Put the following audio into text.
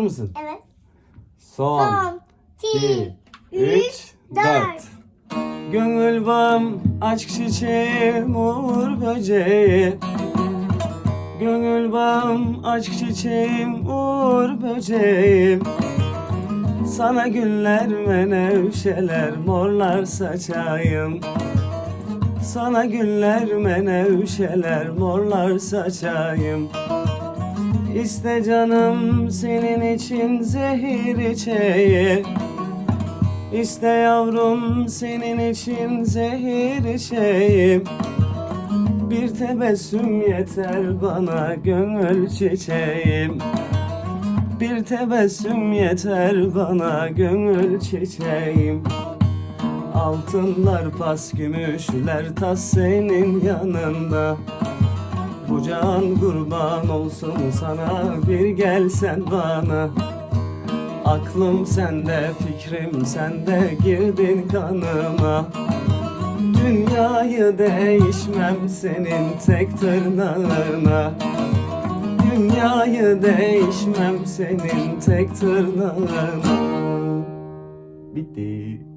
mısın? Evet. Son, Son, iki, 2, 3, 4. Gönül bağım, aşk çiçeğim, uğur böceği. Gönül bağım, aşk çiçeğim, uğur böceğim. Sana güller menevşeler, morlar saçayım. Sana güller menevşeler, morlar saçayım. İste canım senin için zehir içeyim. İste yavrum senin için zehir içeyim. Bir tebessüm yeter bana gönül çiçeğim. Bir tebessüm yeter bana gönül çiçeğim. Altınlar pas gümüşler tas senin yanında. Bu can kurban olsun sana bir gelsen bana. Aklım sende fikrim sende girdin kanıma. Dünyayı değişmem senin tek tırnağına. Dünyayı değişmem senin tek tırnağına. Bitti